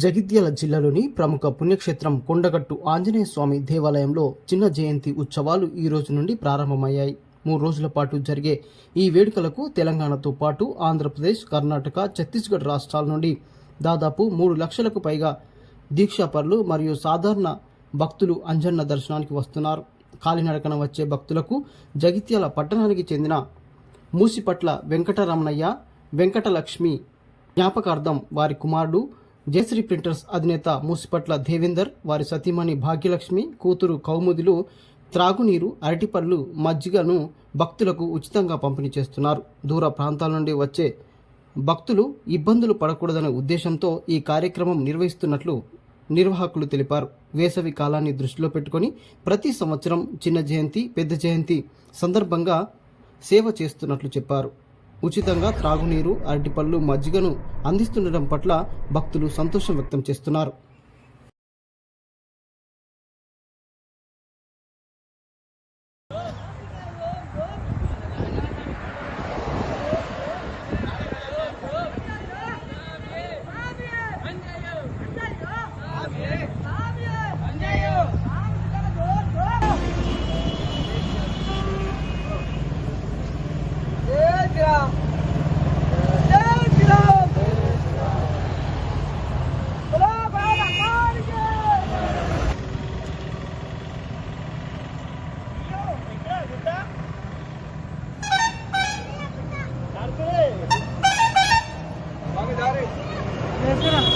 జగిత్యాల జిల్లాలోని ప్రముఖ పుణ్యక్షేత్రం కొండగట్టు ఆంజనేయ స్వామి దేవాలయంలో చిన్న జయంతి ఉత్సవాలు ఈ రోజు నుండి ప్రారంభమయ్యాయి. మూడు రోజుల పాటు జరిగే ఈ వేడుకలకు తెలంగాణతో పాటు ఆంధ్రప్రదేశ్ కర్ణాటక ఛత్తీస్గఢ్ రాష్ట్రాల నుండి దాదాపు మూడు లక్షలకు పైగా దీక్షాపరులు మరియు సాధారణ భక్తులు అంజన్న దర్శనానికి వస్తున్నారు. కాలినడకన వచ్చే భక్తులకు జగిత్యాల పట్టణానికి చెందిన మూసిపట్ల వెంకటరమణయ్య వెంకటలక్ష్మి జ్ఞాపకార్థం వారి కుమారుడు జయశ్రీ ప్రింటర్స్ అధినేత మూసిపట్ల దేవేందర్ వారి సతీమణి భాగ్యలక్ష్మి కూతురు కౌముదిలు త్రాగునీరు అరటిపళ్ళు మజ్జిగను భక్తులకు ఉచితంగా పంపిణీ చేస్తున్నారు. దూర ప్రాంతాల నుండి వచ్చే భక్తులు ఇబ్బందులు పడకూడదనే ఉద్దేశంతో ఈ కార్యక్రమం నిర్వహిస్తున్నట్లు నిర్వాహకులు తెలిపారు. వేసవి కాలాన్ని దృష్టిలో పెట్టుకొని ప్రతి సంవత్సరం చిన్న జయంతి పెద్ద జయంతి సందర్భంగా సేవ చేస్తున్నట్లు చెప్పారు. ఉచితంగా త్రాగునీరు అరటిపళ్ళు మజ్జిగను అందిస్తుండటం పట్ల భక్తులు సంతోషం వ్యక్తం చేస్తున్నారు. 对了。